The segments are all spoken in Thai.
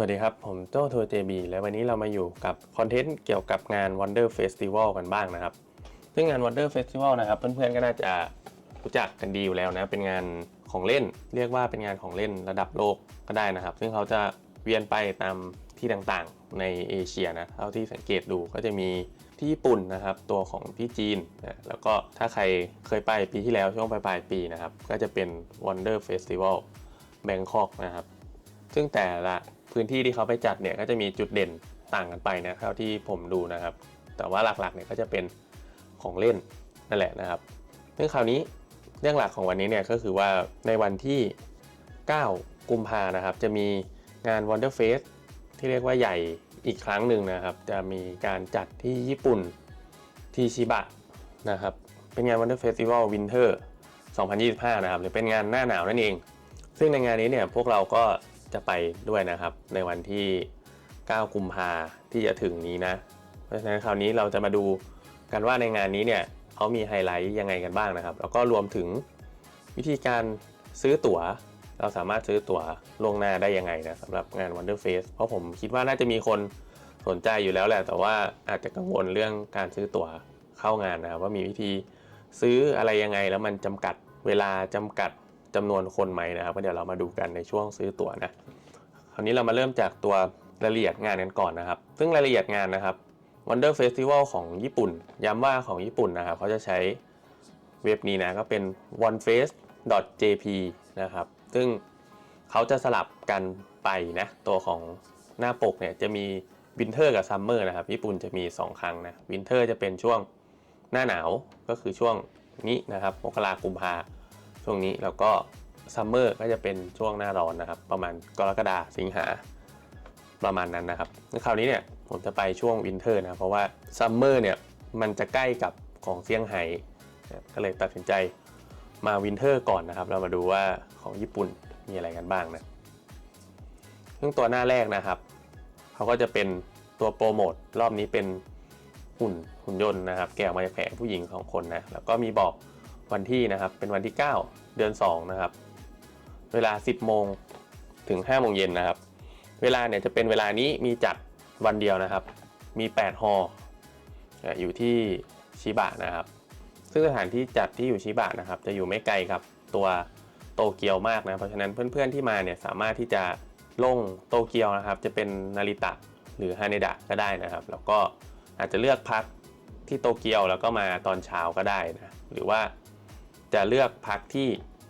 สวัสดีครับ ผมโจ้ทัวร์เจบีและวันนี้เรามาอยู่กับคอนเทนต์เกี่ยวกับงาน Wonder Festival กันบ้างนะครับ ซึ่งงาน Wonder Festival นะครับเพื่อนๆก็น่าจะรู้จักกันดีอยู่แล้วนะ เป็นงานของเล่น เรียกว่าเป็นงานของเล่นระดับโลกก็ได้นะครับ ซึ่งเขาจะเวียนไปตามที่ต่างๆในเอเชียนะเท่าที่สังเกตดูก็จะมีที่ญี่ปุ่นนะครับ ตัวของที่จีนนะแล้วก็ถ้าใครเคยไปปีที่แล้วช่วงปลายๆปีนะครับ ก็จะเป็น Wonder Festival Bangkok นะครับ ซึ่งแต่ละ พื้นที่ที่เขาไปจัดเนี่ยก็จะมีจุดเด่นต่างกันไปนะเท่าที่ผมดูนะครับ แต่ว่าหลักๆเนี่ยก็จะเป็นของเล่นนั่นแหละนะครับซึ่งคราวนี้เรื่องหลักของวันนี้เนี่ยก็คือว่าในวันที่ 9 กุมภานะครับ จะมีงาน Wonder Fest ที่เรียกว่าใหญ่อีกครั้งหนึ่งนะครับ จะมีการจัดที่ญี่ปุ่นที่ชิบะนะครับ เป็นงาน Wonder Festival Winter 2025 นะครับ หรือเป็นงานหน้าหนาวนั่นเอง ซึ่งในงานนี้เนี่ยพวกเราก็ จะไปด้วยนะครับ ในวันที่ 9 กุมภาที่จะถึงนี้นะ เพราะฉะนั้นคราวนี้เราจะมาดูกันว่าในงานนี้เนี่ยเขามีไฮไลท์ยังไงกันบ้างนะครับ แล้วก็รวมถึงวิธีการซื้อตั๋ว เราสามารถซื้อตั๋วล่วงหน้าได้ยังไงนะสำหรับงาน Wonder Face เพราะผมคิดว่าน่าจะมีคนสนใจอยู่แล้วแหละ แต่ว่าอาจจะกังวลเรื่องการซื้อตั๋วเข้างานนะครับว่ามีวิธีซื้ออะไรยังไงแล้วมันจำกัดเวลาจำกัด จำนวนคนไหมนะครับก็เดี๋ยวเรามาดูกันในช่วงซื้อตั๋วนะคราวนี้เรามาเริ่มจากตัวรายละเอียดงานกันก่อนนะครับ ซึ่งรายละเอียดงานนะครับ Wonder Festival ของญี่ปุ่น ย้ำว่าของญี่ปุ่นนะครับเขาจะใช้เว็บนี้นะก็เป็น onefest.jp นะครับ ซึ่งเขาจะสลับกันไปนะตัวของหน้าปกเนี่ยจะมีวินเทอร์กับซัมเมอร์นะครับ ญี่ปุ่นจะมี 2 ครั้งนะวินเทอร์จะเป็นช่วงหน้าหนาวก็คือช่วงนี้นะครับมกรากุมภา ช่วงนี้แล้วก็ซัมเมอร์ก็จะเป็นช่วงหน้าร้อนนะครับ ประมาณกรกฎาสิงหาประมาณนั้นนะครับคราวนี้เนี่ยผมจะไปช่วงวินเทอร์นะเพราะว่าซัมเมอร์เนี่ยมันจะใกล้กับของเซี่ยงไฮ้ก็เลยตัดสินใจมาวินเทอร์ก่อนนะครับ เรามาดูว่าของญี่ปุ่นมีอะไรกันบ้างนะซึ่งตัวหน้าแรกนะครับเขาก็จะเป็นตัวโปรโมทรอบนี้เป็นหุ่นหุ่นยนต์นะครับ แกะมาจากแผงผู้หญิงสองคนนะแล้วก็มีบอก วันที่นะครับเป็นวันที่ 9 เดือน 2 นะครับ เวลา 10 โมงถึง 5 โมงเย็นนะครับ เวลาเนี่ยจะเป็นเวลานี้มีจัดวันเดียวนะครับ มี 8 ฮอลล์อะอยู่ที่ชิบะนะครับ ซึ่งสถานที่จัดที่อยู่ชิบะนะครับ จะอยู่ไม่ไกลกับตัวโตเกียวมากนะ เพราะฉะนั้นเพื่อนๆที่มาเนี่ยสามารถที่จะลงโตเกียวนะครับ จะเป็นนาริตะหรือฮาเนดะก็ได้นะครับ แล้วก็อาจจะเลือกพักที่โตเกียวแล้วก็มาตอนเช้าก็ได้นะ หรือว่า จะเลือกพักที่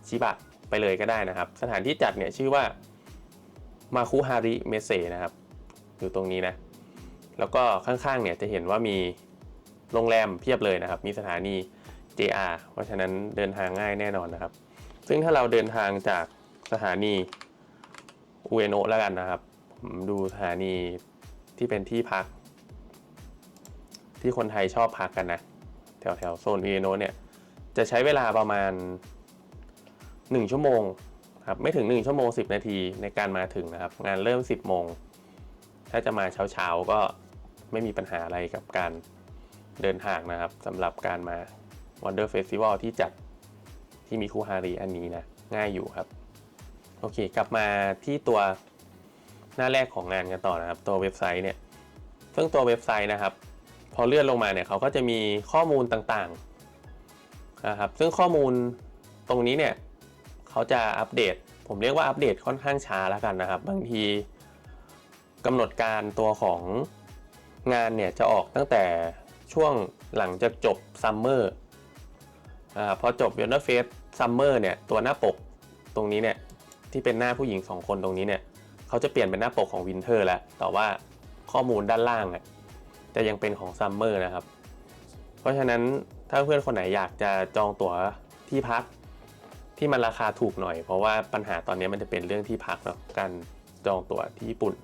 ชิบะไปเลยก็ได้นะครับ สถานที่จัดเนี่ยชื่อว่ามาคุฮาริเมเซนะครับ อยู่ตรงนี้นะ แล้วก็ข้างๆเนี่ยจะเห็นว่ามีโรงแรมเพียบเลยนะครับ มีสถานี JR เพราะฉะนั้นเดินทางง่ายแน่นอนนะครับ ซึ่งถ้าเราเดินทางจากสถานีอุเอโนะแล้วกันนะครับผมดูสถานีที่เป็นที่พัก ที่คนไทยชอบพักกันนะ แถวแถวๆโซนอุเอโนะเนี่ย จะใช้เวลาประมาณ 1 ชั่วโมงครับไม่ถึง 1 ชั่วโมง 10 นาทีในการมาถึงนะครับ งานเริ่ม 10 โมง ถ้าจะมาเช้าๆก็ไม่มีปัญหาอะไรกับการเดินทางนะครับสำหรับการมา Wonder Festival ที่จัดที่มีคูฮารีอันนี้นะ ง่ายอยู่ครับ โอเค กลับมาที่ตัวหน้าแรกของงานกันต่อนะครับ ตัวเว็บไซต์เนี่ยซึ่งตัวเว็บไซต์นะครับ พอเลื่อนลงมาเนี่ยเขาก็จะมีข้อมูลต่างๆ นะครับซึ่งข้อมูลตรงนี้เนี่ยเขาจะอัปเดต ผมเรียกว่าอัปเดตค่อนข้างช้าแล้วกันนะครับ บางทีกำหนดการตัวของงานเนี่ยจะออกตั้งแต่ช่วงหลังจากจบซัมเมอร์อ่าพอจบ w o n d e r f a c e ซัมเมอร์เนี่ยตัวหน้าปกตรงนี้เนี่ยที่เป็นหน้าผู้หญิง2คนตรงนี้เนี่ยเขาจะเปลี่ยนเป็นหน้าปกของวินเทอร์แล้วแต่ว่าข้อมูลด้านล่างอะจะยังเป็นของซัมเมอร์นะครับ เพราะฉะนั้นถ้าเพื่อนคนไหนอยากจะจองตั๋วที่พักที่มันราคาถูกหน่อย เพราะว่าปัญหาตอนนี้มันจะเป็นเรื่องที่พักเนาะการจองตั๋วที่ญี่ปุ่น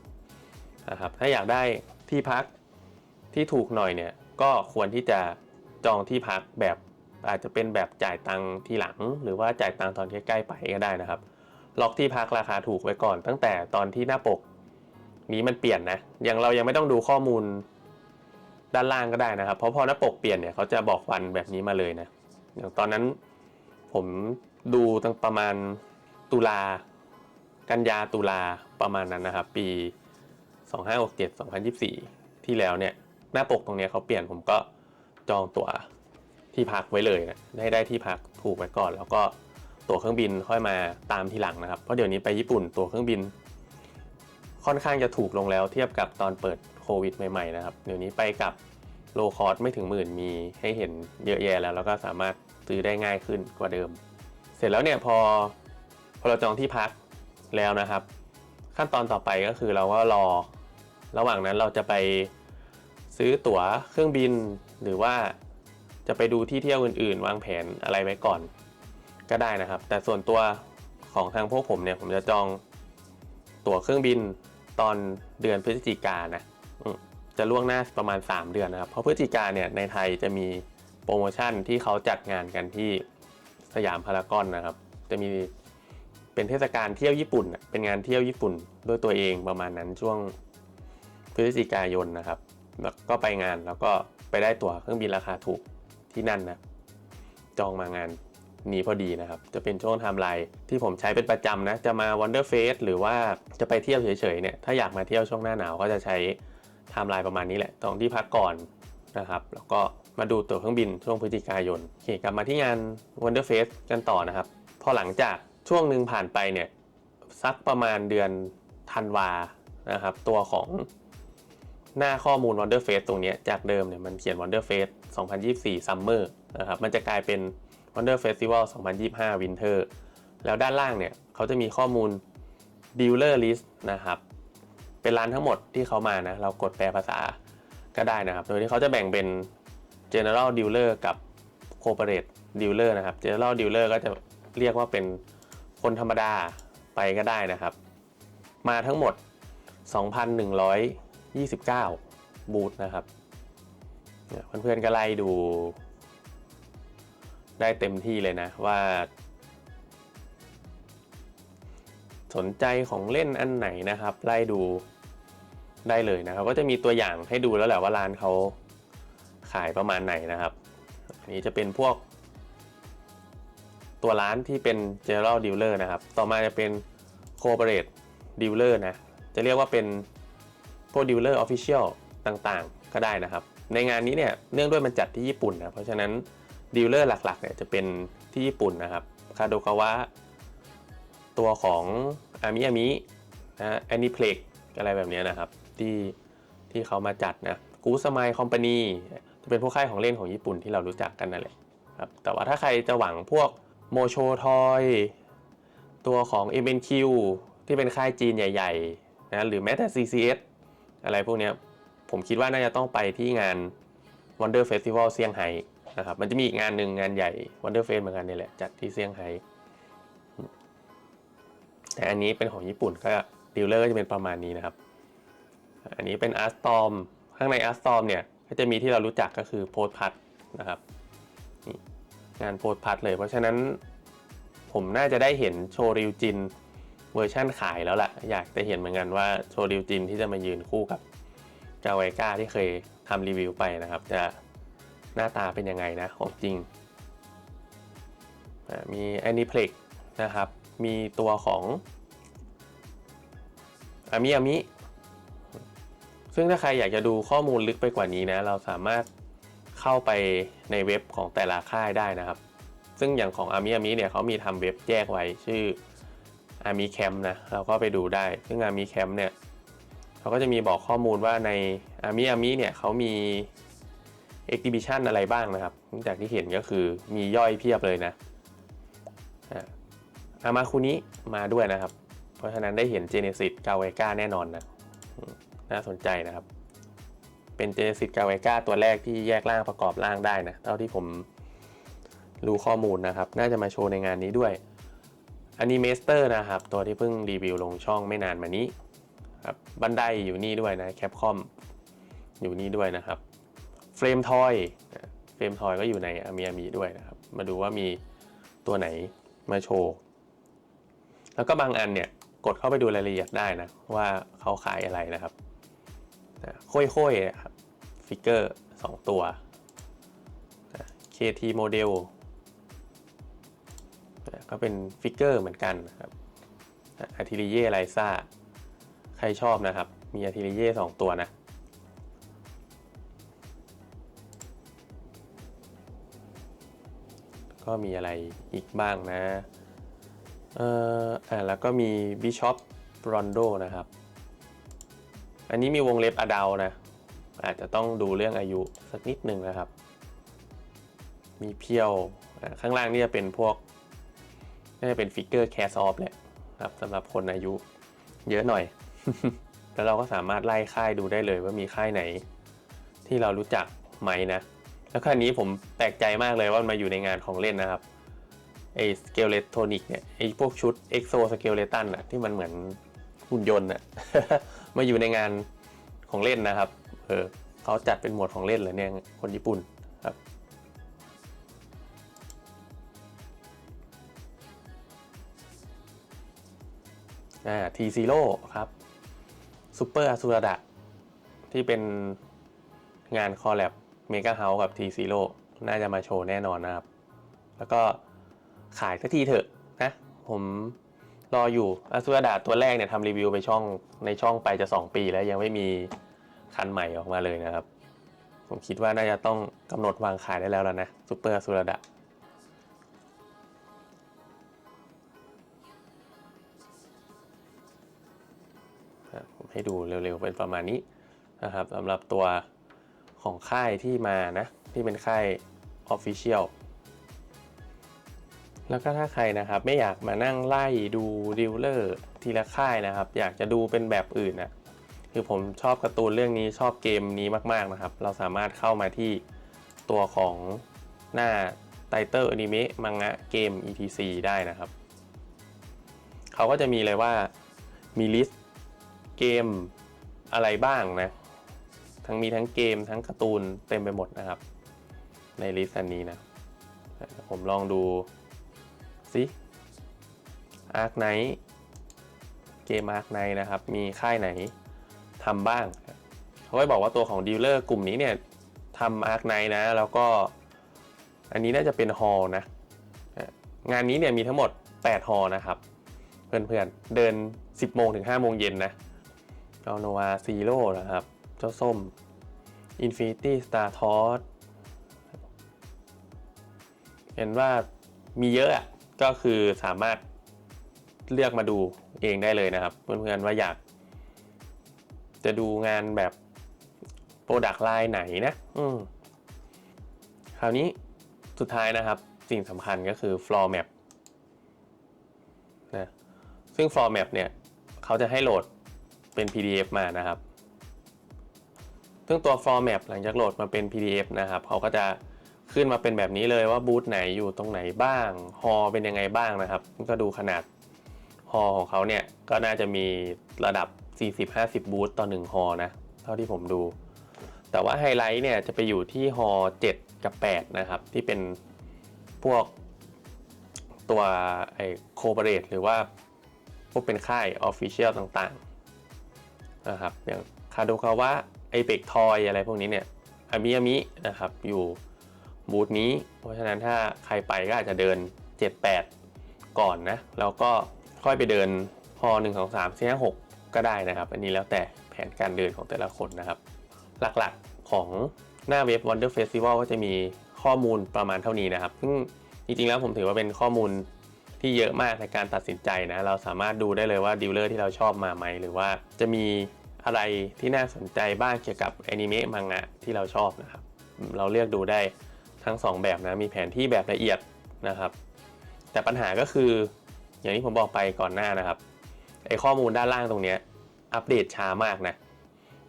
นะครับถ้าอยากได้ที่พักที่ถูกหน่อยเนี่ยก็ควรที่จะจองที่พักแบบอาจจะเป็นแบบจ่ายตังค์ทีหลัง หรือว่าจ่ายตังค์ตอนใกล้ๆไปก็ได้นะครับ ล็อกที่พักราคาถูกไว้ก่อน ตั้งแต่ตอนที่หน้าปก นี้มันเปลี่ยนนะอยังเรายังไม่ต้องดูข้อมูล ด้านล่างก็ได้นะครับ เพราะพอหน้าปกเปลี่ยนเนี่ยเขาจะบอกวันแบบนี้มาเลยนะอย่างตอนนั้นผมดูตั้งประมาณตุลากันยาตุลาประมาณนั้นนะครับ ปี 2567 2024 ที่แล้วเนี่ยหน้าปกตรงนี้เขาเปลี่ยนผมก็จองตั๋วที่พักไว้เลยนะได้ได้ที่พักถูกไว้ก่อน แล้วก็ตั๋วเครื่องบินค่อยมาตามทีหลังนะครับเพราะเดี๋ยวนี้ไปญี่ปุ่นตั๋วเครื่องบิน ค่อนข้างจะถูกลงแล้วเทียบกับตอนเปิด โควิดใหม่ๆนะครับ เดี๋ยวนี้ไปกับโลคอสไม่ถึงหมื่นมีให้เห็นเยอะแยะแล้ว แล้วก็สามารถซื้อได้ง่ายขึ้นกว่าเดิม เสร็จแล้วเนี่ยพอพอเราจองที่พักแล้วนะครับ ขั้นตอนต่อไปก็คือเราก็รอระหว่างนั้นเราจะไปซื้อตั๋วเครื่องบิน หรือว่าจะไปดูที่เที่ยวอื่นๆ วางแผนอะไรไว้ก่อนก็ได้นะครับ แต่ส่วนตัวของทางพวกผมเนี่ยผมจะจองตั๋วเครื่องบินตอนเดือนพฤศจิกายนะ จะล่วงหน้าประมาณ 3 เดือนนะครับ เพราะพฤศจิกาเนี่ยในไทยจะมีโปรโมชั่นที่เขาจัดงานกันที่สยามพารากอนนะครับ จะมีเป็นเทศกาลเที่ยวญี่ปุ่น เป็นงานเที่ยวญี่ปุ่นด้วยตัวเองประมาณนั้นช่วงพฤศจิกายนนะครับ แล้วก็ไปงานแล้วก็ไปได้ตั๋วเครื่องบินราคาถูกที่นั่นนะ จองมางานนี้พอดีนะครับ จะเป็นช่วงไทม์ไลน์ที่ผมใช้เป็นประจำนะ จะมา Wonder Face หรือว่าจะไปเที่ยวเฉยๆเนี่ย ถ้าอยากมาเที่ยวช่วงหน้าหนาวก็จะใช้ ไทม์ไลน์ประมาณนี้แหละตรงที่พักก่อนนะครับ แล้วก็มาดูตั๋วเครื่องบินช่วงพฤศจิกายนโอเคกลับมาที่งาน Wonder Face กันต่อนะครับ พอหลังจากช่วงหนึ่งผ่านไปเนี่ยสักประมาณเดือนธันวานะครับ ตัวของหน้าข้อมูล Wonder Face ตรงนี้จากเดิมเนี่ยมันเขียน Wonder Face 2024 Summer นะครับมันจะกลายเป็น Wonder Festival 2025 Winter แล้วด้านล่างเนี่ยเขาจะมีข้อมูล Dealer List นะครับ เป็นร้านทั้งหมดที่เขามานะเรากดแปลภาษาก็ได้นะครับ โดยที่เขาจะแบ่งเป็น General Dealer กับ Corporate Dealer นะครับ General Dealer ก็จะเรียกว่าเป็นคนธรรมดาไปก็ได้นะครับ มาทั้งหมด 2,129 บูธนะครับเนี่ยเพื่อนๆก็ไล่ดู ได้เต็มที่เลยนะว่า สนใจของเล่นอันไหนนะครับ ไล่ดู ได้เลยนะครับ ก็จะมีตัวอย่างให้ดูแล้วแหละว่าร้านเขาขายประมาณไหนนะครับ อันนี้จะเป็นพวก ตัวร้านที่เป็น general dealer นะครับ ต่อมาจะเป็น corporate dealer นะ จะเรียกว่าเป็นพวก dealer official ต่างๆ ก็ได้นะครับ ในงานนี้เนี่ยเนื่องด้วยมันจัดที่ญี่ปุ่นนะ เพราะฉะนั้น dealer หลักๆเนี่ยจะเป็นที่ญี่ปุ่นนะครับ คาโดกาวะ ตัวของอามิอามินะแอนิเพล็กอะไรแบบนี้นะครับ ที่ที่เขามาจัดนะกูสมายคอมพานีจะเป็นพวกค่ายของเล่นของญี่ปุ่นที่เรารู้จักกันนั่นแหละครับแต่ว่าถ้าใครจะหวังพวกโมโชทอยตัวของ MNQ ที่เป็นค่ายจีนใหญ่ๆนะหรือแม้แต่ CCS อะไรพวกนี้ผมคิดว่าน่าจะต้องไปที่งาน Wonder Festival เซี่ยงไฮ้นะครับมันจะมีอีกงานหนึ่งงานใหญ่ Wonder Face เหมือนกันนี่แหละจัดที่เซี่ยงไฮ้แต่อันนี้เป็นของญี่ปุ่นก็ดีลเลอร์ก็จะเป็นประมาณนี้นะครับ อันนี้เป็น Art Storm ข้างใน Art Storm เนี่ยก็จะมีที่เรารู้จักก็คือโพสพัทนะครับงานโพสพัทเลย เพราะฉะนั้นผมน่าจะได้เห็นโชว์ริวจินเวอร์ชั่นขายแล้วล่ะ อยากจะเห็นเหมือนกันว่าโชว์ริวจินที่จะมายืนคู่กับจาไวก้าที่เคยทำรีวิวไปนะครับ จะหน้าตาเป็นยังไงนะของจริงอ่ามี a n i p l e x นะครับ มีตัวของอามิอามิ ซึ่งถ้าใครอยากจะดูข้อมูลลึกไปกว่านี้นะ เราสามารถเข้าไปในเว็บของแต่ละค่ายได้นะครับ ซึ่งอย่างของอามิอามิเนี่ยเขามีทำเว็บแยกไว้ชื่ออามิแคมนะเราก็ไปดูได้ ซึ่งอามิแคมเนี่ยเขาก็จะมีบอกข้อมูลว่าในอามิอามิเนี่ยเขามี exhibition อะไรบ้างนะครับ จากที่เห็นก็คือมีย่อยเพียบเลยนะอามาคุนี้มาด้วยนะครับ เพราะฉะนั้นได้เห็นเจเนซิสกาเวกาแน่นอนนะ น่าสนใจนะครับ เป็นเจเนซิสกาเวกาตัวแรกที่แยกร่างประกอบร่างได้นะเท่าที่ผมรู้ข้อมูลนะครับ น่าจะมาโชว์ในงานนี้ด้วยอนิเมสเตอร์นะครับ ตัวที่เพิ่งรีวิวลงช่องไม่นานมานี้ครับบันไดอยู่นี่ด้วยนะแคปคอมอยู่นี่ด้วยนะครับเฟรมทอยเฟรมทอยก็อยู่ในอามีอามีด้วยนะครับ มาดูว่ามีตัวไหนมาโชว์ แล้วก็บางอันเนี่ย กดเข้าไปดูรายละเอียดได้นะ ว่าเขาขายอะไรนะครับ นะค่อยๆครับฟิกเกอร์2ตัว KT โมเดลก็เป็นฟิกเกอร์เหมือนกันนะครับอาทิริเย่ไลซ่า ใครชอบนะครับ มีอาร์ติเลเย่สองตัวนะ ก็มีอะไรอีกบ้างนะ เอ่อ อ่า แล้วก็มีบิชอปรอนโดนะครับ อันนี้มีวงเล็บอดาวนะ อาจจะต้องดูเรื่องอายุสักนิดหนึ่งนะครับ มีเพียว ข้างล่างนี่จะเป็นพวกน่าจะเป็นฟิกเกอร์แคสออฟแหละครับสำหรับคนอายุเยอะหน่อย แล้วเราก็สามารถไล่ค่ายดูได้เลยว่ามีค่ายไหน ที่เรารู้จักไหมนะ แล้วค่ายนี้ผมแปลกใจมากเลยว่ามันมาอยู่ในงานของเล่นนะครับไอ้สเกลเลตโทนิกเนี่ยไอ้พวกชุดเอ็กโซสเกลเลตันอะที่มันเหมือนหุ่นยนต์อะ มาอยู่ในงานของเล่นนะครับ เออเขาจัดเป็นหมวดของเล่นเลยเนี่ยคนญี่ปุ่นครับอ่าทีซีโร่ครับซูเปอร์อ u ูรดะที่เป็นงานคอลแลบเมกาเฮาส์กับทีซีโร่น่าจะมาโชว์แน่นอนนะครับ แล้วก็ขายสักทีเถอะนะ ผม รออยู่อ u ูรดะตัวแรกเนี่ยทำรีวิวไปช่องในช่องไปจะ 2 ปีแล้วยังไม่มีคันใหม่ออกมาเลยนะครับ ผมคิดว่าน่าจะต้องกำหนดวางขายได้แล้วแล้วนะซูเปอร์อ u ูรดะอะผมให้ดูเร็วๆเป็นประมาณนี้นะครับสำหรับตัวของค่ายที่มานะ ที่เป็นค่าย Official แล้วก็ถ้าใครนะครับไม่อยากมานั่งไล่ดูดีลเลอร์ทีละค่ายนะครับ อยากจะดูเป็นแบบอื่นนะคือผมชอบการ์ตูนเรื่องนี้ชอบเกมนี้มากๆนะครับ เราสามารถเข้ามาที่ตัวของหน้าไตเติลอนิเมะมังงะเกม etc ได้นะครับ เขาก็จะมีเลยว่ามีลิสต์เกมอะไรบ้างนะ ทั้งมีทั้งเกมทั้งการ์ตูนเต็มไปหมดนะครับ ในลิสต์อันนี้นะ ผมลองดู สิอาร์คไนเกมอาร์คไนนะครับ มีค่ายไหนทำบ้าง เขาก็บอกว่าตัวของดีลเลอร์กลุ่มนี้เนี่ยทำอาร์คไนนะ แล้วก็อันนี้น่าจะเป็นฮอลนะ งานนี้เนี่ยมีทั้งหมด 8 ฮอลนะครับ เพื่อนๆ เดิน 10 โมงถึง 5 โมงเย็นนะเกาโนวาซีโร่นะครับ เจ้าส้ม Infinity Star t o s เห็นว่ามีเยอะอะ ก็คือสามารถเลือกมาดูเองได้เลยนะครับ เพื่อนๆว่าอยาก จะดูงานแบบโปรดักต์ไลน์ไหนนะ อืมคราวนี้สุดท้ายนะครับ สิ่งสำคัญก็คือ floor map นะซึ่ง floor map เนี่ย เขาจะให้โหลดเป็น PDF มานะครับ ซึ่งตัว floor map หลังจากโหลดมาเป็น PDF นะครับ เขาก็จะ ขึ้นมาเป็นแบบนี้เลยว่าบูธไหนอยู่ตรงไหนบ้าง ฮอเป็นยังไงบ้างนะครับ ก็ดูขนาดฮอของเขาเนี่ยก็น่าจะมีระดับ 40-50 บูธต่อ 1 ฮอนะ เท่าที่ผมดู แต่ว่าไฮไลท์เนี่ยจะไปอยู่ที่ฮอ7 กับ 8 นะครับ ที่เป็นพวกตัวไอโคเปเรตหรือว่าพวกเป็นค่าย Official ต่างๆนะครับอย่างคาโดคาวะไอเ c กทอยอะไรพวกนี้เนี่ยอามิอามินะครับอยู่ บูธนี้ เพราะฉะนั้นถ้าใครไปก็อาจจะเดิน 7-8 ก่อนนะ แล้วก็ค่อยไปเดินพอ1 2 3 4 5 6 ก็ได้นะครับ อันนี้แล้วแต่แผนการเดินของแต่ละคนนะครับ หลักๆของหน้าเว็บ Wonder Festival ก็จะมีข้อมูลประมาณเท่านี้นะครับ ซึ่งจริงๆแล้วผมถือว่าเป็นข้อมูลที่เยอะมากในการตัดสินใจนะ เราสามารถดูได้เลยว่าดีลเลอร์ที่เราชอบมาไหม หรือว่าจะมีอะไรที่น่าสนใจบ้างเกี่ยวกับแอนิเมะมังงะที่เราชอบนะครับ เราเลือกดูได้ ทั้ง 2 แบบนะมีแผนที่แบบละเอียดนะครับ แต่ปัญหาก็คืออย่างที่ผมบอกไปก่อนหน้านะครับไอข้อมูลด้านล่างตรงนี้อัปเดตช้ามากนะ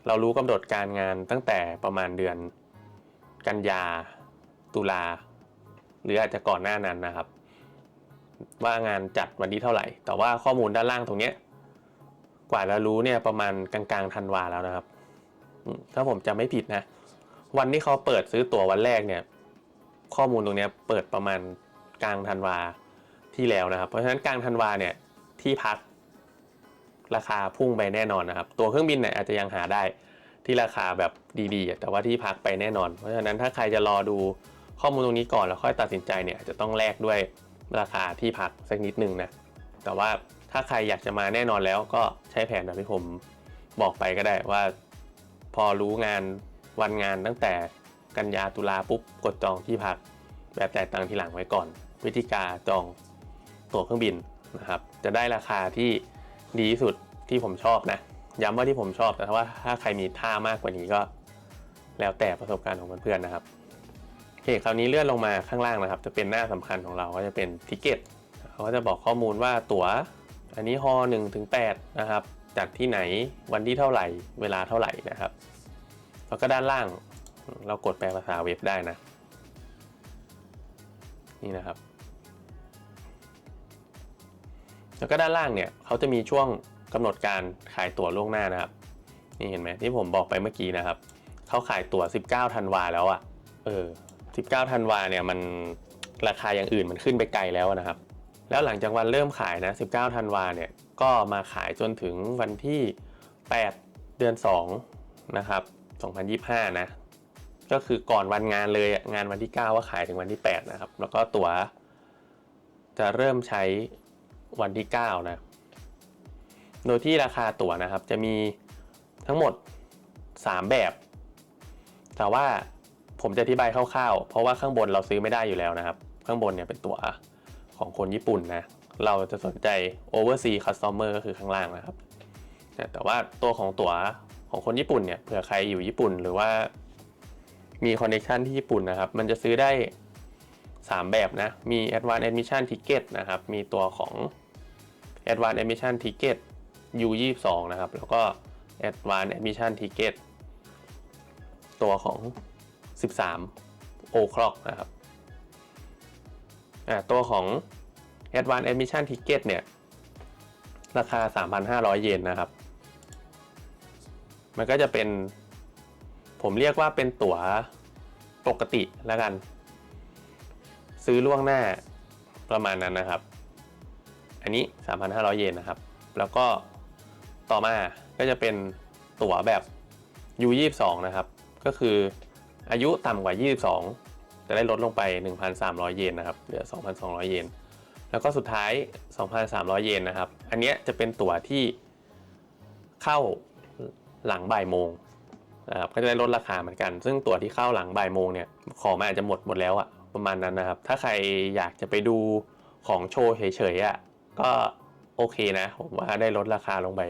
เรารู้กำหนดการงานตั้งแต่ประมาณเดือนกันยาตุลาหรืออาจจะก่อนหน้านั้นนะครับ ว่างานจัดวันที่เท่าไหร่ แต่ว่าข้อมูลด้านล่างตรงนี้กว่าจะรู้เนี่ยประมาณกลางๆธันวาแล้วนะครับ ถ้าผมจำไม่ผิดนะ วันที่เขาเปิดซื้อตั๋ววันแรกเนี่ย ข้อมูลตรงนี้เปิดประมาณกลางธันวาที่แล้วนะครับ เพราะฉะนั้นกลางธันวาเนี่ยที่พักราคาพุ่งไปแน่นอนนะครับ ตัวเครื่องบินเนี่ยอาจจะยังหาได้ที่ราคาแบบดีๆ แต่ว่าที่พักไปแน่นอน เพราะฉะนั้นถ้าใครจะรอดูข้อมูลตรงนี้ก่อนแล้วค่อยตัดสินใจเนี่ยอาจจะต้องแลกด้วยราคาที่พักสักนิดนึงนะแต่ว่าถ้าใครอยากจะมาแน่นอนแล้วก็ใช้แผนแบบที่ผมบอกไปก็ได้ว่า พอรู้งานวันงานตั้งแต่ กันยาตุลาปุ๊บกดจองที่พัก แบบจ่ายตังค์ทีหลังไว้ก่อน วิธีการจองตั๋วเครื่องบินนะครับ จะได้ราคาที่ดีที่สุดที่ผมชอบนะ ย้ำว่าที่ผมชอบแต่ว่าถ้าใครมีท่ามากกว่านี้ก็ แล้วแต่ประสบการณ์ของเพื่อนๆนะครับโอเคคราวนี้เลื่อนลงมาข้างล่างนะครับ จะเป็นหน้าสำคัญของเราก็จะเป็นทิเกตเขาก็จะบอกข้อมูลว่าตั๋วอันนี้ฮอ1ถึง8นะครับจากที่ไหนวันที่เท่าไหร่เวลาเท่าไหร่นะครับ แล้วก็ด้านล่าง เรากดแปลภาษาเว็บได้นะ นี่นะครับ แล้วก็ด้านล่างเนี่ยเขาจะมีช่วงกำหนดการขายตั๋วล่วงหน้านะครับ นี่เห็นไหมที่ผมบอกไปเมื่อกี้นะครับเขาขายตั๋ว 19ธันวาแล้วอะ่ะ เออ 19ธันวาเนี่ยมันราคาอย่างอื่นมันขึ้นไปไกลแล้วนะครับ แล้วหลังจากวันเริ่มขายนะ 19ธันวาเนี่ยก็มาขายจนถึงวันที่ 8 เดือน 2 นะครับ 2025 นะ ก็คือก่อนวันงานเลยงานวันที่ 9 ว่าขายถึงวันที่ 8 นะครับ แล้วก็ตั๋วจะเริ่มใช้วันที่ 9 นะ โดยที่ราคาตั๋วนะครับ จะมีทั้งหมด 3 แบบ แต่ว่าผมจะอธิบายคร่าวๆ เพราะว่าข้างบนเราซื้อไม่ได้อยู่แล้วนะครับ ข้างบนเนี่ยเป็นตั๋วของคนญี่ปุ่นนะ เราจะสนใจ overseas customer ก็คือข้างล่างนะครับ แต่ว่าตัวของตั๋วของคนญี่ปุ่นเนี่ย เผื่อใครอยู่ญี่ปุ่นหรือว่า มีคอนเนคชันที่ญี่ปุ่นนะครับ มันจะซื้อได้ 3 แบบนะ มี Advanced admission ticket นะครับ มีตัวของ Advanced admission ticket U22 นะครับ แล้วก็ Advanced admission ticket ตัวของ 13 o clock นะครับตัวของ Advanced admission ticket เนี่ย ราคา 3,500 เยนนะครับ มันก็จะเป็น ผมเรียกว่าเป็นตั๋วปกติแล้วกัน ซื้อล่วงหน้าประมาณนั้นนะครับ อันนี้ 3,500 เยนนะครับ แล้วก็ต่อมาก็จะเป็นตั๋วแบบ U22 นะครับ ก็คืออายุต่ำกว่า 22 จะได้ลดลงไป 1,300 เยนนะครับ เหลือ 2,200 เยน แล้วก็สุดท้าย 2,300 เยนนะครับ อันเนี้ยจะเป็นตั๋วที่เข้าหลังบ่ายโมง นะครับก็จะได้ลดราคาเหมือนกัน ซึ่งตั๋วที่เข้าหลังบ่ายโมงเนี่ยของมันอาจจะหมดหมดแล้วอะประมาณนั้นนะครับ ถ้าใครอยากจะไปดูของโชว์เฉยๆอะก็โอเคนะผมว่าได้ลดราคาลงไป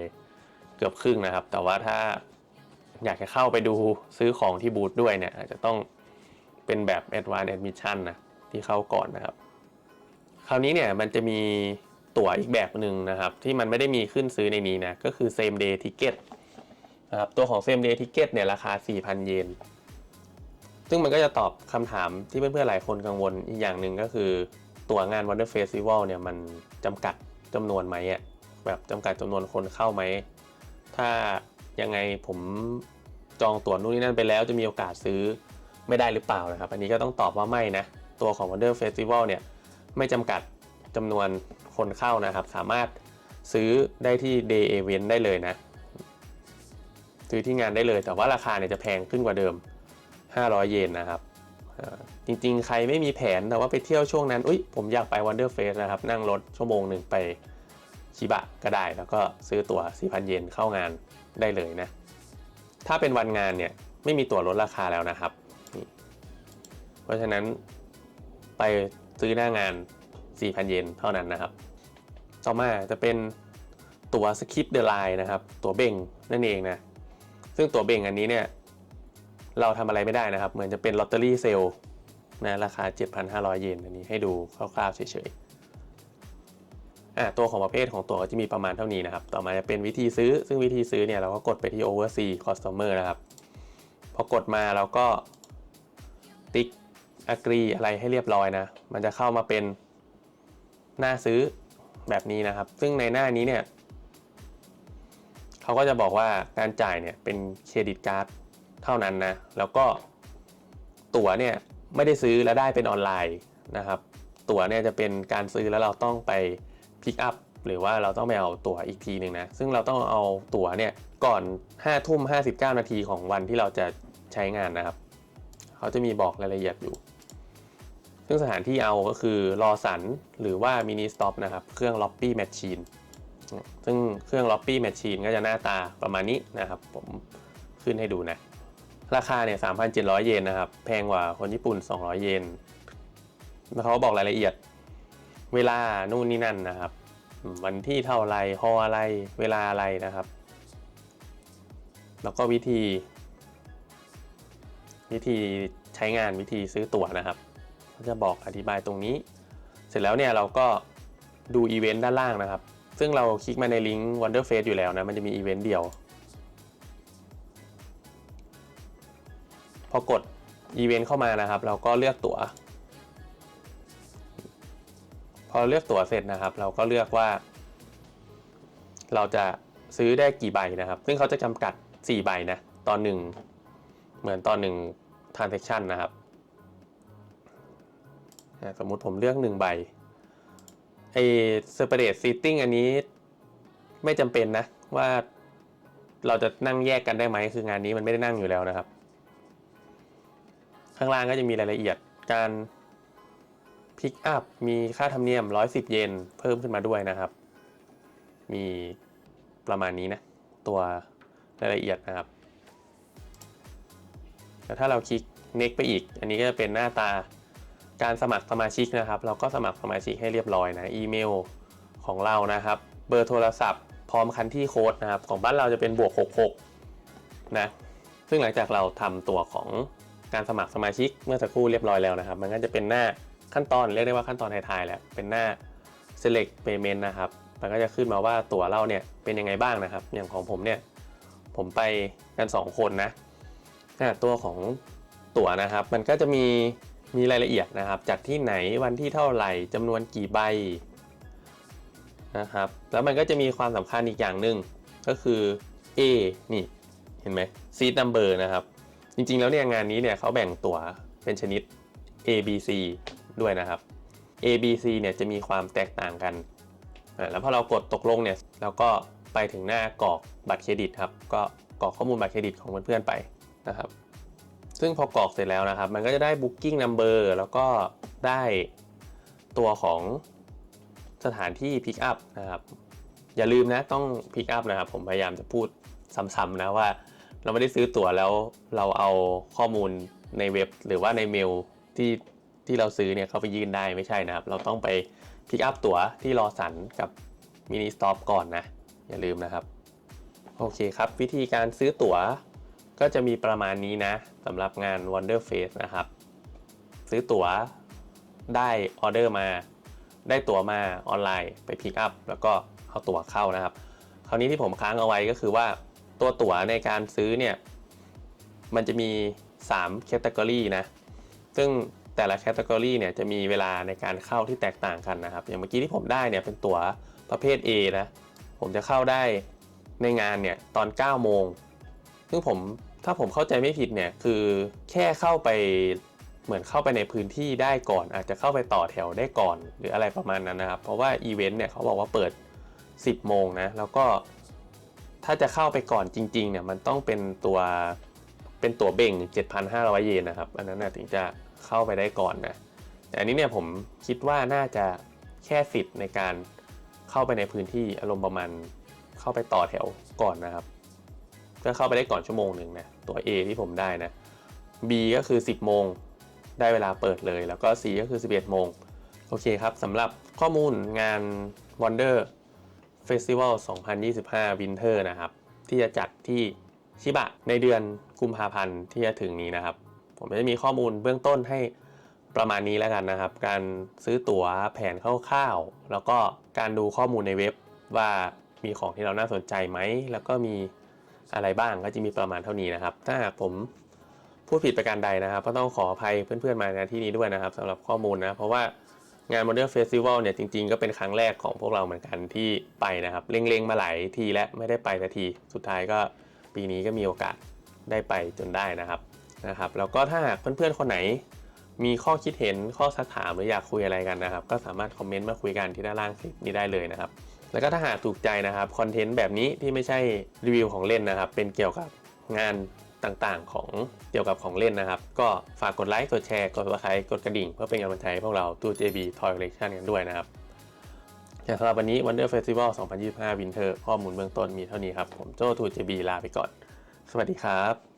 เกือบครึ่งนะครับ แต่ว่าถ้าอยากจะเข้าไปดูซื้อของที่บูธด้วยเนี่ยอาจจะต้องเป็นแบบ Advanced Admission นะที่เข้าก่อนนะครับ คราวนี้เนี่ยมันจะมีตั๋วอีกแบบหนึ่งนะครับ ที่มันไม่ได้มีขึ้นซื้อในนี้นะก็คือ same day ticket นะครับตัวของ same day ticket เนี่ยราคา 4,000 เยน ซึ่งมันก็จะตอบคำถามที่เพื่อนๆหลายคนกังวลอีกอย่างหนึ่งก็คือตัวงาน Wonder Festival เนี่ยมันจำกัดจำนวนไหมอะแบบจำกัดจำนวนคนเข้าไหม ถ้ายังไงผมจองตั๋วนู่นนี่นั่นไปแล้วจะมีโอกาสซื้อไม่ได้หรือเปล่านะครับ อันนี้ก็ต้องตอบว่าไม่นะ ตัวของ Wonder Festival เนี่ยไม่จำกัดจำนวนคนเข้านะครับ สามารถซื้อได้ที่ day event ได้เลยนะ ซื้อที่งานได้เลย แต่ว่าราคาเนี่ยจะแพงขึ้นกว่าเดิม 500 เยนนะครับจริงๆ ใครไม่มีแผนแต่ว่าไปเที่ยวช่วงนั้น อุ้ยผมอยากไป Wonder Fest นะครับ นั่งรถชั่วโมงหนึ่งไปชิบะก็ได้ แล้วก็ซื้อตั๋ว 4,000 เยนเข้างานได้เลยนะ ถ้าเป็นวันงานเนี่ย ไม่มีตั๋วลดราคาแล้วนะครับ เพราะฉะนั้นไปซื้อหน้างาน 4,000 เยนเท่านั้นนะครับ ต่อมาจะเป็นตั๋ว Skip the Line นะครับ ตั๋วเบ่งนั่นเองนะ ซึ่งตัวเบ่งอันนี้เนี่ยเราทำอะไรไม่ได้นะครับ เหมือนจะเป็นลอตเตอรี่เซลล์นะราคา 7,500 เยนอันนี้ให้ดูคร่าวๆเฉยๆอะตัวของประเภทของตัวก็จะมีประมาณเท่านี้นะครับ ต่อมาจะเป็นวิธีซื้อ ซึ่งวิธีซื้อเนี่ยเราก็กดไปที่ Oversea Customer นะครับ พอกดมาเราก็ติ๊ก agree อะไรให้เรียบร้อยนะ มันจะเข้ามาเป็นหน้าซื้อแบบนี้นะครับ ซึ่งในหน้านี้เนี่ย เขาก็จะบอกว่าการจ่ายเนี่ยเป็นเครดิตการ์ดเท่านั้นนะ แล้วก็ตั๋วเนี่ยไม่ได้ซื้อแล้วได้เป็นออนไลน์นะครับ ตั๋วเนี่ยจะเป็นการซื้อแล้วเราต้องไปพิกอัพหรือว่าเราต้องไปเอาตั๋วอีกทีหนึ่งนะ ซึ่งเราต้องเอาตั๋วเนี่ยก่อน5ทุ่ม59 นาทีของวันที่เราจะใช้งานนะครับ เขาจะมีบอกรายละเอียดอยู่ ซึ่งสถานที่เอาก็คือรอสันหรือว่ามินิสต็อปนะครับ เครื่องล็อปปี้แมชชีน ซึ่งเครื่อง Lobby Machine ก็จะหน้าตาประมาณนี้นะครับ ผมขึ้นให้ดูนะ ราคาเนี่ย 3,700 เยนนะครับ แพงกว่าคนญี่ปุ่น 200 เยนแล้วเขาบอกรายละเอียด เวลานู่นนี่นั่นนะครับ วันที่เท่าไรฮออะไร เวลาอะไรนะครับ แล้วก็วิธี วิธีใช้งานวิธีซื้อตั๋วนะครับก็จะบอกอธิบายตรงนี้ เสร็จแล้วเนี่ยเราก็ดูอีเวนต์ด้านล่างนะครับ ซึ่งเราคลิกมาในลิงก์ Wonder Face อยู่แล้วนะ มันจะมีอีเวนต์เดียว พอกดอีเวนต์เข้ามานะครับ เราก็เลือกตั๋ว พอเลือกตั๋วเสร็จนะครับ เราก็เลือกว่า เราจะซื้อได้กี่ใบนะครับ ซึ่งเขาจะจำกัด 4 ใบนะตอนหนึ่งเหมือนตอนหนึ่ง transaction นะครับ สมมุติผมเลือก 1 ใบ ไอ้ separate seating อันนี้ไม่จำเป็นนะ ว่าเราจะนั่งแยกกันได้ไหมคืองานนี้มันไม่ได้นั่งอยู่แล้วนะครับ ข้างล่างก็จะมีรายละเอียดการพิกอัพมีค่าธรรมเนียม 110 เยนเพิ่มขึ้นมาด้วยนะครับ มีประมาณนี้นะ ตัวรายละเอียดนะครับแล้วถ้าเราคลิก next ไปอีก อันนี้ก็จะเป็นหน้าตา การสมัครสมาชิกนะครับ เราก็สมัครสมาชิกให้เรียบร้อยนะอีเมลของเรานะครับ เบอร์โทรศัพท์ พร้อมคันที่โค้ดนะครับ ของบ้านเราจะเป็นบวก 66 นะซึ่งหลังจากเราทำตัวของการสมัครสมาชิกเมื่อสักครู่เรียบร้อยแล้วนะครับ มันก็จะเป็นหน้าขั้นตอนเรียกได้ว่าขั้นตอนท้ายๆแหล้วเป็นหน้า select payment นะครับ มันก็จะขึ้นมาว่าตั๋วเราเนี่ยเป็นยังไงบ้างนะครับ อย่างของผมเนี่ยผมไปกัน 2 คนนะอะตัวของตั๋วนะครับ มันก็จะมี มีรายละเอียดนะครับ จากที่ไหนวันที่เท่าไหร่จำนวนกี่ใบนะครับ แล้วมันก็จะมีความสำคัญอีกอย่างหนึ่งก็คือ A นี่เห็นไหม seat number นะครับ จริงๆแล้วเนี่ยงานนี้เนี่ยเขาแบ่งตั๋วเป็นชนิด A B C ด้วยนะครับ A B C เนี่ยจะมีความแตกต่างกันอะแล้วพอเรากดตกลงเนี่ยเราก็ไปถึงหน้ากรอกบัตรเครดิตครับ ก็กรอกข้อมูลบัตรเครดิตของเพื่อนๆไปนะครับ ซึ่งพอกรอกเสร็จแล้วนะครับ มันก็จะได้ booking number แล้วก็ได้ตัวของสถานที่ pick up นะครับ อย่าลืมนะต้อง pick up นะครับ ผมพยายามจะพูดซ้ำๆนะว่า เราไม่ได้ซื้อตั๋วแล้วเราเอาข้อมูลในเว็บ หรือว่าในเมลที่ที่เราซื้อเนี่ยเข้าไปยื่นได้ไม่ใช่นะครับ เราต้องไป pick up ตั๋วที่รอสันกับมินิสต็อปก่อนนะ อย่าลืมนะครับ โอเคครับ วิธีการซื้อตั๋ว ก็จะมีประมาณนี้นะสำหรับงาน Wonder Face นะครับ ซื้อตั๋วได้ออเดอร์มา ได้ตั๋วมาออนไลน์ไปพิกอัพแล้วก็เอาตั๋วเข้านะครับ คราวนี้ที่ผมค้างเอาไว้ก็คือว่าตัวตั๋วในการซื้อเนี่ยมันจะมี3 category นะ ซึ่งแต่ละ category เนี่ยจะมีเวลาในการเข้าที่แตกต่างกันนะครับ อย่างเมื่อกี้ที่ผมได้เนี่ยเป็นตั๋วประเภท A นะ ผมจะเข้าได้ในงานเนี่ยตอน 9 โมง ซึ่งผม ถ้าผมเข้าใจไม่ผิดเนี่ยคือแค่เข้าไปเหมือนเข้าไปในพื้นที่ได้ก่อน อาจจะเข้าไปต่อแถวได้ก่อน หรืออะไรประมาณนั้นนะครับ เพราะว่าอีเวนต์เนี่ยเขาบอกว่าเปิด 10 โมงนะ แล้วก็ถ้าจะเข้าไปก่อนจริงๆเนี่ยมันต้องเป็นตัวเป็นตัวเบ่ง 7,500 เยนนะครับ อันนั้นนะถึงจะเข้าไปได้ก่อนนะแต่อันนี้เนี่ยผมคิดว่าน่าจะแค่สิทธิ์ในการเข้าไปในพื้นที่อารมณ์ประมาณเข้าไปต่อแถวก่อนนะครับก็เข้าไปได้ก่อนชั่วโมงหนึ่งนะ ตัว A ที่ผมได้นะ B ก็คือ 10 โมง ได้เวลาเปิดเลย แล้วก็ C ก็คือ 11 โมง โอเคครับสำหรับข้อมูลงาน Wonder Festival 2025 Winter นะครับ ที่จะจัดที่ชิบะในเดือนกุมภาพันธ์ที่จะถึงนี้นะครับ ผมจะมีข้อมูลเบื้องต้นให้ประมาณนี้แล้วกันนะครับ การซื้อตั๋วแผนคร่าวๆแล้วก็การดูข้อมูลในเว็บว่ามีของที่เราน่าสนใจไหม แล้วก็มี อะไรบ้างก็จะมีประมาณเท่านี้นะครับ ถ้าหากผมพูดผิดประการใดนะครับ ก็ต้องขออภัยเพื่อนๆมาในที่นี้ด้วยนะครับสำหรับข้อมูลนะเพราะว่างาน Modern Festival เนี่ยจริงๆ ก็เป็นครั้งแรกของพวกเราเหมือนกันที่ไปนะครับ เล็งๆ มาหลายทีและไม่ได้ไปสักที สุดท้ายก็ปีนี้ก็มีโอกาสได้ไปจนได้นะครับนะครับ แล้วก็ถ้าหากเพื่อนๆ คนไหน มีข้อคิดเห็นข้อสักถามหรืออยากคุยอะไรกันนะครับ ก็สามารถคอมเมนต์มาคุยกันที่ด้านล่างคลิปนี้ได้เลยนะครับ แล้วก็ถ้าหากถูกใจนะครับคอนเทนต์แบบนี้ที่ไม่ใช่รีวิวของเล่นนะครับ เป็นเกี่ยวกับงานต่างๆของเกี่ยวกับของเล่นนะครับ ก็ฝากกดไลค์กดแชร์กด subscribe กดกระดิ่ง เพื่อเป็นกำลังใจให้พวกเราตู้ JB Toy Collection กันด้วยนะครับแต่สำหรับวันนี้ Wonder Festival 2025 Winter ข้อมูลเบื้องต้นมีเท่านี้ครับ ผมโจ้ทูเจบีลาไปก่อน สวัสดีครับ